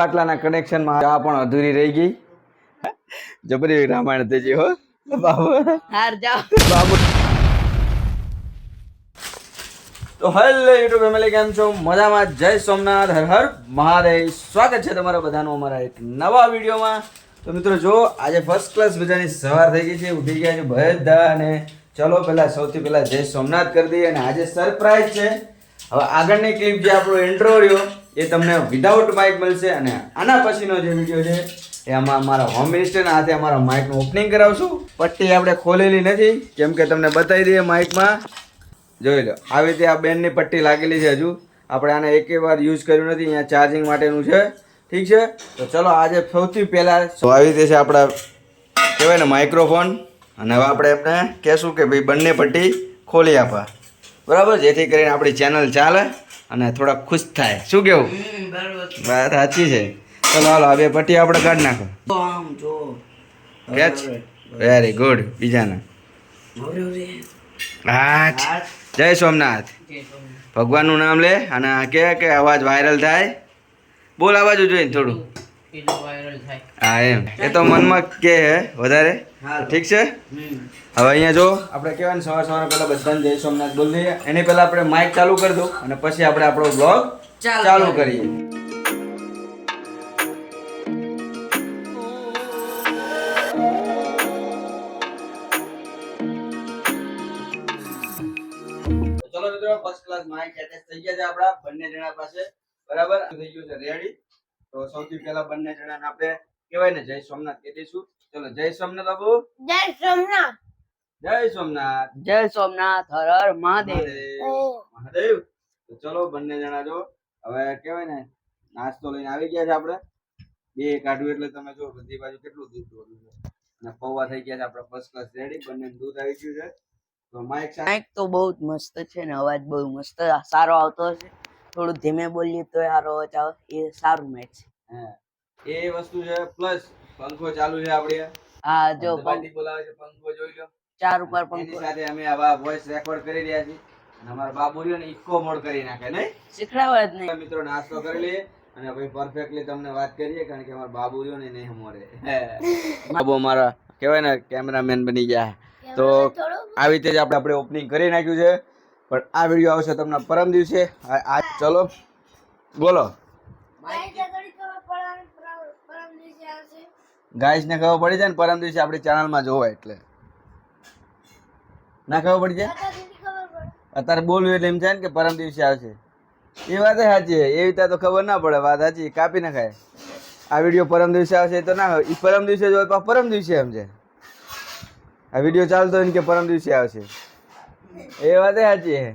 પાટલાના કનેક્શનમાં આ પણ અધૂરી રહી ગઈ. જબરી રામાયણ તેજી હો. બાબુ. હાર જાઓ. બાબુ. તો હેલો યુટ્યુબ ફેમિલી કેમ છો? મજામાં? જય સોમનાથ. હર હર. મહાદેવ સ્વાગત છે તમારા બધાનું અમારા એક નવા વિડીયોમાં. તો મિત્રો જો આજે ફર્સ્ટ ક્લાસ બધાની સવાર થઈ ગઈ છે ઉઠી ગયા છે બધા અને ચલો પહેલાં સૌથી પહેલા જય સોમનાથ કરી દઈએ અને આજે સરપ્રાઈઝ છે. હવે આગળની ક્લિપ જે આપણો ઇન્ટ્રો રહ્યો, એ તમને વિધાઉટ માઇક મળશે અને આના પછીનો જે વીડિયો છે, એ આમાં અમારા હોમ મિનિસ્ટરના હાથે અમારા માઇકનું ઓપનિંગ કરાવશું. પટ્ટી આપણે ખોલેલી નથી, કેમ કે તમને બતાવી દઈએ માઇકમાં જોઈ લો, આવી રીતે આ બેનની પટ્ટી લાગેલી છે હજુ. આપણે આને એકે વાર યુઝ કર્યું નથી, અહીંયા ચાર્જિંગ માટેનું છે. ઠીક છે? તો ચલો, આજે સૌથી પહેલાં તો આવી રીતે છે આપણા, કહેવાય ને માઇક્રોફોન અને હવે આપણે એમને કહેશું કે ભાઈ બંને પટ્ટી ખોલી આપવા બરાબર? જેથી કરીને આપણી ચેનલ ચાલે અને થોડા ખુશ થાય. શું કેવું? વાત સાચી છે. ચલો હાલો આ બે પટ્ટી આપણે કાઢી નાખો. કેચ? વેરી ગુડ બીજાના. આઠ જય સોમનાથ. ભગવાનનું નામ લે અને કે કે અવાજ વાયરલ થાય. બોલ અવાજ જોઈને થોડું. હા એમ. એ તો મનમાં કે વધારે. ઠીક છે? હવે અહીંયા જો. આપણે કહેવાય સવાર સવાર પહેલા બધાને જય સોમનાથ બોલ દઈએ એની પહેલા આપણે માઇક ચાલુ કરી દો અને પછી આપણે આપણો બ્લોગ ચાલુ. કરીએ. ચલો મિત્રો ફર્સ્ટ ક્લાસ માઇક એટેચ થઈ ગયા છે આપણા. બંને જણા પાસે. બરાબર? થઈ ગયું છે. રેડી તો સૌથી પહેલા બંને જણાને આપણે કહેવાય ને જય સોમનાથ કહી દઈશું. ચલો જય સોમનાથ બાબુ. જય સોમનાથ. જય સોમનાથ. જય સોમનાથ હર હર મહાદેવ. મહાદેવ. તો ચલો બંને જણા જો હવે કહેવાય ને નાસ્તો લઈને આવી ગયા છે આપણે. બે કાઢવું એટલે તમે જો બધી બાજુ કેટલું દૂધ દોડ્યું છે. અને પૌવા થઈ ગયા છે આપણે ફર્સ્ટ ક્લાસ રેડી બંને દૂધ આવી ગયું છે. તો માઇક માઇક તો બહુ જ મસ્ત છે ને અવાજ બહુ મસ્ત સારો આવતો હશે. થોડું ધીમે બોલીએ તો સારો અવાજ એ સારું મેચ હા. એ વસ્તુ છે પ્લસ પંખો ચાલુ છે આપણે હા જો પાર્ટી બોલાવે છે પંખો જોઈ લો. ચાર ઉપર પંખો. સાથે અમે આવા વોઇસ રેકોર્ડ કરી રહ્યા છીએ. અને અમારા બાબુ રહ્યો ને ઇકો મોડ કરી નાખે નહીં? શીખડાવે જ નહીં. મિત્રો નાસ્તો કરી લઈએ અને ભાઈ પરફેક્ટલી તમને વાત કરીએ કારણ કે અમારા બાબુ રહ્યો ને નહીં મોરે. બાબુ અમારા કહેવાય ને કેમેરામેન બની ગયા. તો આવી રીતે જ આપણે આપણે ઓપનિંગ કરી નાખ્યું છે. પણ આ વીડિયો આવશે તમને પરમ દિવસે. આ ચલો. બોલો. ગાઈસ ને ખબર પડી જાય ને પરમ દિવસે આપણી ચેનલમાં જોવાય એટલે. ના ખબર પડી જાય? અત્યારે બોલવું એટલે એમ થાય ને કે પરમ દિવસે આવશે. એ વાત સાચી છે. એવી રીતે તો ખબર ના પડે. વાત સાચી કાપી નાખાય. આ વીડિયો પરમ દિવસે આવશે તો ના એ પરમ દિવસે જોવે પરમ દિવસે સમજે. આ વીડિયો ચાલતો હોય ને કે પરમ દિવસે આવશે. એ વાત સાચી છે.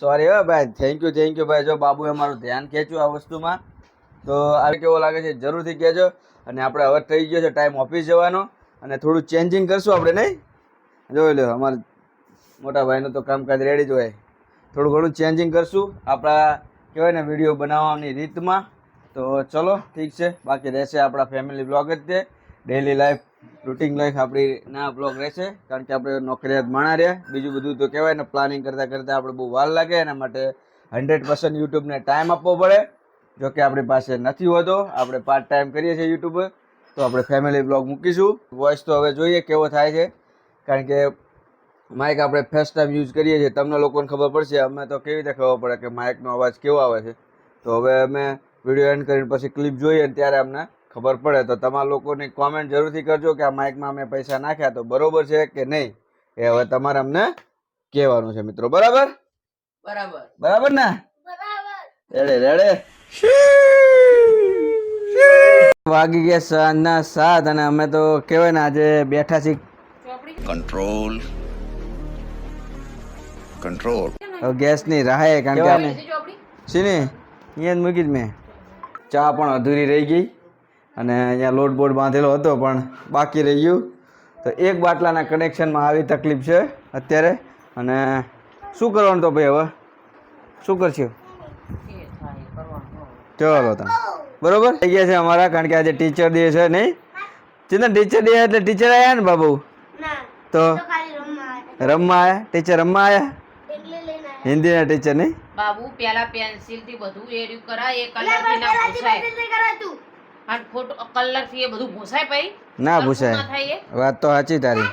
સોરી હો ભાઈ થેન્ક યુ થેન્ક યુ ભાઈ. જો બાબુએ અમારું ધ્યાન ખેંચ્યું આ વસ્તુમાં, તો આ કેવો લાગે છે જરૂરથી કહેજો. અને આપણે હવે થઈ ગયો છે ટાઈમ ઓફિસ જવાનો. અને થોડું ચેન્જિંગ કરશું આપણે, નહીં? જોઈ લો, અમારા મોટા ભાઈનું તો કામકાજ રેડી જ હોય. થોડું ઘણું ચેન્જિંગ કરશું. આપણા, કહેવાય ને વીડિયો બનાવવાની રીતમાં. તો ચલો, ઠીક છે. બાકી રહેશે આપણા ફેમિલી બ્લોગ જ તે. ડેલી લાઈફ રૂટિન લાઈફ આપણી ના બ્લોગ રહેશે, કારણ કે આપણે નોકરિયાત માણા રહ્યા. બીજું બધું તો કહેવાય ને પ્લાનિંગ કરતાં કરતાં આપણે બહુ વાર લાગે, એના માટે હંડ્રેડ પર્સન્ટ યુટ્યુબને ટાઈમ આપવો પડે. જો કે આપણી પાસે નથી હોતો, આપણે પાર્ટ ટાઈમ કરીએ છીએ યુટ્યુબ તો આપણે ફેમિલી બ્લોગ મૂકીશું. વોઇસ તો હવે જોઈએ કેવો થાય છે, કારણ કે માઇક આપણે ફર્સ્ટ ટાઈમ યુઝ કરીએ છીએ. તમને લોકોને ખબર પડશે, અમે તો કેવી રીતે ખબર પડે કે માઇકનો અવાજ કેવો આવે છે. તો હવે અમે વીડિયો એન્ડ કરીને પછી ક્લિપ જોઈએ અને ત્યારે અમને ખબર પડે તો તમારા લોકોની કોમેન્ટ જરૂરથી કરજો કે આ માઇકમાં અમે પૈસા નાખ્યા તો બરોબર છે કે નહીં? એ હવે તમારે અમને કહેવાનું છે મિત્રો. બરાબર? બરાબર. બરાબર ને? રેડે રેડે. વાગી ગયા સાંજના સાત અને અમે તો કહેવાય ને આજે બેઠા છીએ. કંટ્રોલ કંટ્રોલ હવે ગેસની રાહે કારણ કે શીની અહીંયા મૂકી જ મેં. ચા પણ અધૂરી રહી ગઈ. અને અહીંયા લોટ બોર્ડ બાંધેલો હતો પણ બાકી રહી ગયું. તો એક બાટલાના કનેક્શનમાં આવી તકલીફ છે અત્યારે. અને શું કરવાનું તો ભાઈ હવે? શું કરશું? ચલો તમે. બરોબર? થઈ ગયા છે અમારા કારણ કે આજે ટીચર ડે છે નહીં? ચિંતન ટીચર ડે એટલે ટીચર આવ્યા ને બાબુ? તો? રમવા આવ્યા. ટીચર રમવા આવ્યા હિન્દીના ટીચર નહીં? બાબુ પેલા પેન્સિલથી બધું એર્યું કરાય એ કલરથી ના ભૂસાય અને ખોટો કલરથી એ બધું ભૂસાય પઈ ના ભૂસાય. વાત તો સાચી તારી.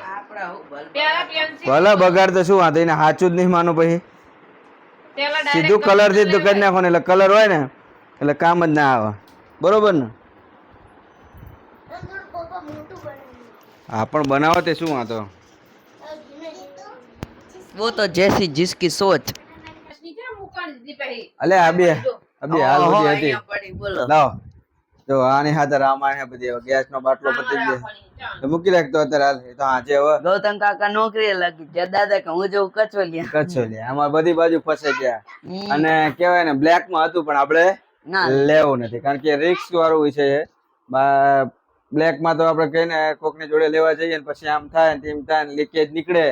ભલે બગાડ તો શું વાંધો એને સાચું જ નહીં માનો પછી સીધું કલરથી જ કરી નાખો ને એટલે કલર હોય ને એટલે કામ જ ના આવે. બરોબર ને? હા પણ બનાવો તે શું વાંધો? વો તો જેસી જિસકી સોચ. અલે આ બે આ બે હાલ હતી. લાવ. જો આની હાથે રામાયણ હે બધી ગેસ નો બાટલો પતી ગયો તો મૂકી રાખતો અત્યારે હાલ. તો હાજે હવે. ગૌતમ કાકા નોકરી લાગી ગયા દાદા કે હું જવું કચોલિયા. કચ્છો અમાર બધી બાજુ ફસાઈ ગયા. અને કેવાય ને બ્લેકમાં હતું પણ આપણે લેવું નથી. કારણ કે રિસ્ક વાળો વિષય છે બ્લેકમાં તો આપણે કહીને કોકની જોડે લેવા જઈએ ને પછી આમ થાય ને તેમ થાય ને લીકેજ નીકળે.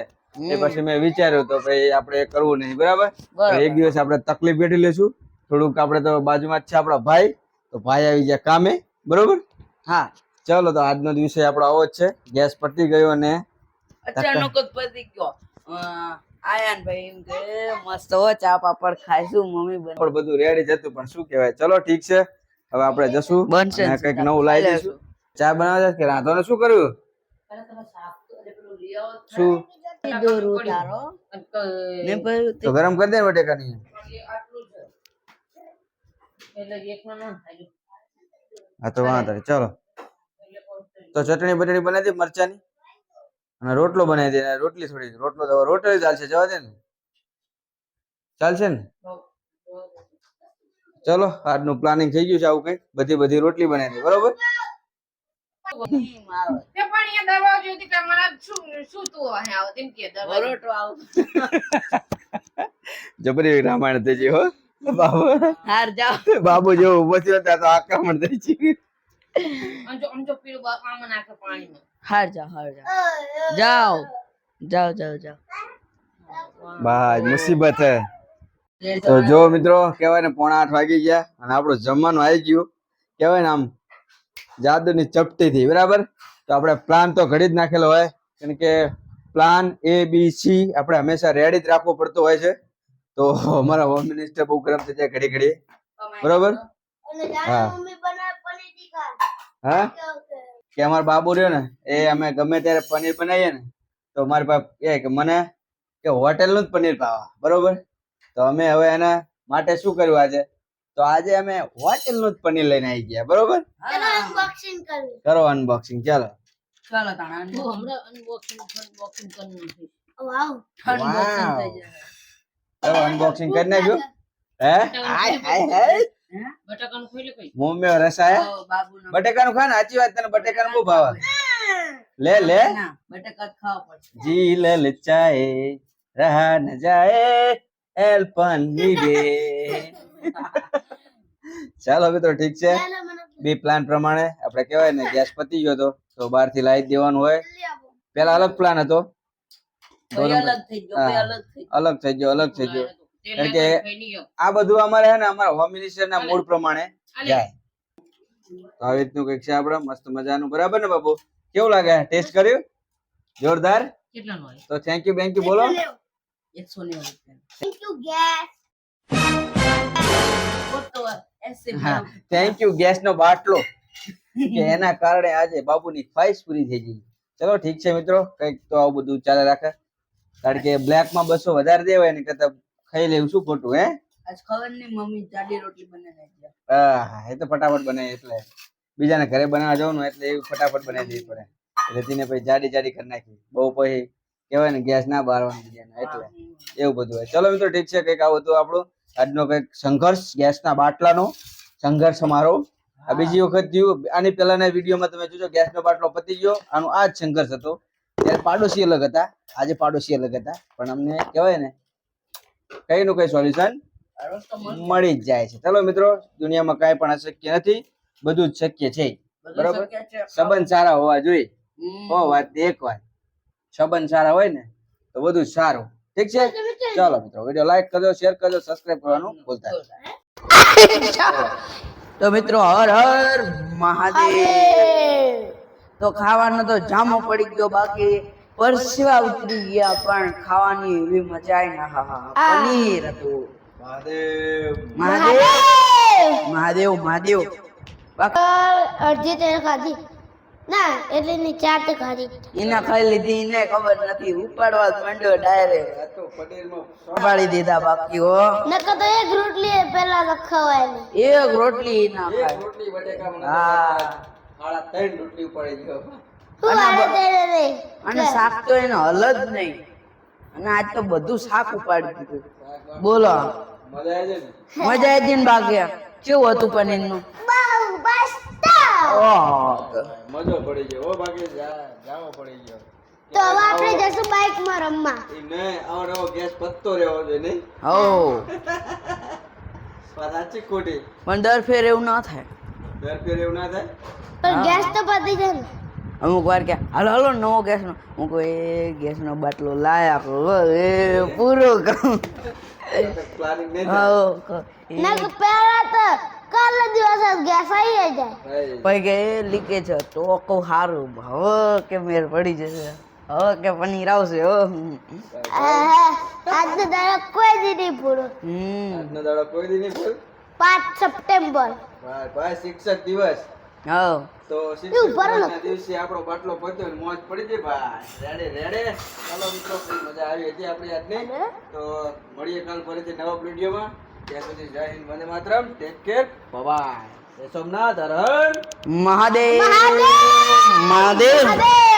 એ પછી મેં વિચાર્યું તો ભાઈ આપણે કરવું નહીં. બરાબર? બરાબર. એક દિવસ આપણે તકલીફ વેઠી લેશું થોડુંક આપણે તો બાજુમાં જ છે આપણા ભાઈ. તો ભાઈ આવી જાય કામે બરોબર? હા. ચાલો તો આજનો દિવસે આપણો આવો જ છે. ગેસ પતી ગયો અને અચાનક જ પતી ગયો. એમ કે મસ્ત હો ચા પાપડ ખાઈશું મમ્મી બને. પણ બધું રેડી જતું પણ શું કહેવાય? ચલો ઠીક છે. હવે આપણે જશું. બનશે. કંઈક નવું લાવી દઈશું. ચા બનાવે છે કે રાંધવાનું શું કર્યું? શું? તો ગરમ કરી દે બટેકાની. એટલે એકનો ન થાય હા તો વાંધો નહીં. ચલો. તો ચટણી બટણી બનાવી દે મરચાની. અને રોટલો બનાવી દે. રોટલી થોડી. રોટલો તો રોટલી ચાલશે. જવા દે ને. ચાલશે ને? ચલો આજનું પ્લાનિંગ થઈ ગયું છે આવું કઈ બધી બધી રોટલી બનાવી દે. બરોબર? હિમ આવે. તે પણ અહીંયા દરવાજો જોઈતી કે મારા શું શું તું અહીં આવો? તેમ કે દરવાજો. પરોઠો આવે. જબરી રામાયણ થઈ હો. બાબુ. હાર જાઓ. બાબુ જો ઊભો થયો ત્યાં તો બા- આમાં નાખે પાણીમાં. હાર જાઓ હાર જાઓ. જાઓ. જાઓ જાઓ જાઓ. ભાઈ મુસીબત હે. તો જો મિત્રો કહેવાય ને પોણા આઠ વાગી ગયા અને આપણું જમવાનું આવી ગયું. કહેવાય ને આમ જાદુની ચપટી થી બરાબર? તો આપણે પ્લાન તો ઘડી જ નાખેલો હોય. કારણ કે પ્લાન એ બી સી આપણે હંમેશા રેડી જ રાખવો પડતો હોય છે. તો અમારા હોમ મિનિસ્ટર બહુ ગરમ થઈ જાય ઘડી ઘડી બરોબર? હા. હા? કે અમારો બાબુ રહ્યો ને એ અમે ગમે ત્યારે પનીર બનાવીએ ને તો મારા બાપ એ કે મને કે હોટેલનું જ પનીર ભાવે. બરોબર? તો અમે હવે એના માટે શું કર્યું આજે? તો આજે અમે હોટેલનું જ પનીર લઈને આવી ગયા. બરોબર? કરો અનબોક્સિંગ ચાલો. ચાલો તાણા અનબોક્સિંગ હમણાં unboxing unboxing કરી થઈ જશે. ચલો અનબોક્સિંગ કરી નાખ્યું. હે? હાય હાય હાય. હે? બટાકાનું ખોલી કઈ? મુંહ મેં રસ આયા તો બાબુનો. બટેકાનું ખા ને સાચી વાત તને બટેકાનું બહુ ભાવે. લે લે. બટાકા જ ખાવા પડશે. જી લલચાએ રહા ન જાए એલ પનીરે ચાલો મિત્રો ઠીક છે? બી પ્લાન પ્રમાણે. આપણે કહેવાય ને ગેસ પતી ગયો તો તો બહારથી લાવી દેવાનું હોય. પેલા અલગ પ્લાન હતો. અલગ થઈ ગયો અલગ થઈ ગયો. અલગ થઈ ગયો અલગ થઈ ગયો. તેલ કારણ કે. આ બધું અમારે હે ને અમારા હોમ મિનિસ્ટર ના મૂડ પ્રમાણે. જાય. તો આવી રીતનું કંઈક છે આપડે મસ્ત મજાનું. બરાબર ને બાબુ કેવું લાગે? ટેસ્ટ કર્યું? જોરદાર? તો થેન્ક યુ બેન્ક યુ બોલો. એકસો નેવું થેન્ક યુ ગેસ નો બાટલો. કે એના કારણે આજે બાબુની ખ્વાઈશ પૂરી થઈ ગઈ. ચલો ઠીક છે મિત્રો કંઈક તો આવું બધું ચાલે રાખે. કારણ કે બ્લેકમાં બસો વધારે દેવાય ને કરતા ખાઈ લેવું શું ખોટું હે? આજ ખબર નહીં મમ્મી જાડી રોટલી બનાવી ગયા એ તો ફટાફટ બને એટલે બીજાને ઘરે બનાવવા જવાનું એટલે એ ફટાફટ બનાવી દેવી પડે. એટલે તેને પછી જાડી જાડી કરી નાખી. બહુ પછી કહેવાય ને ગેસ ના બારવાનું બીજાને એટલે એવું બધું હોય. ચલો મિત્રો ઠીક છે કંઈક આવું હતું આપણું. આજનો કંઈક સંઘર્ષ ગેસના બાટલાનો સંઘર્ષ અમારો આ બીજી વખત થયું આની પહેલાના વિડીયોમાં તમે જોજો ગેસનો બાટલો પતી ગયો. આનો આ જ સંઘર્ષ હતો. ત્યારે પાડોશી અલગ હતા. આજે પાડોશી અલગ હતા. પણ અમને કહેવાય ને કઈ નું કઈ સોલ્યુશન મળી જ જાય છે. ચલો મિત્રો દુનિયામાં કઈ પણ અશક્ય નથી. બધું જ શક્ય છે. બરોબર? સંબંધ સારા હોવા જોઈએ. હો વાત એક વાત. સંબંધ સારા હોય ને તો બધું સારું. ઠીક છે? ચાલો મિત્રો વીડિયો લાઈક કરજો શેર કરજો સબસ્ક્રાઇબ કરવાનું ભૂલતા તો મિત્રો હર હર મહાદેવ. તો ખાવાનો તો જામો પડી ગયો બાકી પરસેવા ઉતરી ગયા પણ ખાવાની એવી મજા ના હા હા પનીર હતું. મહાદેવ. મહાદેવ. મહાદેવ! મહાદેવ અડધી તેલ ખાધી. ના એટલે ની ચાર તે ખાધી. એના ખાઈ લીધી એને ખબર નથી. ઉપાડવા માંડ્યો ડાયરેક્ટ. આ તો પટેલમાં ઉપાડી દીધા બાકી હો. નકર તો એક રોટલી પેલા લખાવાય એક રોટલી ના ખાય. હા. સાડા ત્રણ રોટલી ઉપાડી ગયો. અને શાક તો એને હલ જ નહીં. અને આજ તો બધું શાક ઉપાડી દીધું. બોલો. મજા આવે ને? મજા આવી ને બાકી કેવું હતું પનીરનું બહુ મજો પડી ગયો. ઓ બાકી જાવો પડી ગયો. તો હવે આપણે જશું બાઇકમાં રમવા. એ ને આવો નવો ગેસ પત્તો રહેવો જોઈએ નહીં? હો. સાચી ખોટી? પણ દર ફેર એવું ના થાય. દર ફેર એવું ના થાય? પણ ગેસ તો પતી જાય ને. અમુક વાર કે હાલો હાલો નવો ગેસ નો હું કહું એ ગેસ નો બાટલો લાયા કરો એ પૂરો કરું. પ્લાનિંગ નહીં ના તો કાલ દિવસ ગેસ આવી જાય. ભાઈ, પછી કે એ લીકેજ છે તો કહું સારું હવે કે મેર પડી જશે હવે કે પનીર આવશે હો. આજનો દાડો કોઈ દી નહીં પૂરો આજનો દાડો કોઈ દી નહીં ભૂલ. પાંચ સપ્ટેમ્બર. ભાઈ શિક્ષક દિવસ. હા. તો શિક્ષક દિવસે આપણો બાટલો પત્યો ને મોજ પડી ગઈ ભાઈ. રેડે રેડે. ચાલો મિત્રો મજા આવી હતી આપણી આજની. તો મળીએ કાલ ફરીથી નવા વિડીયોમાં. ત્યાં સુધી જય હિન્દ વંદે માતરમ. ટેક કેર બાય સોમનાથ હરણ હર. મહાદેવ. મહાદેવ.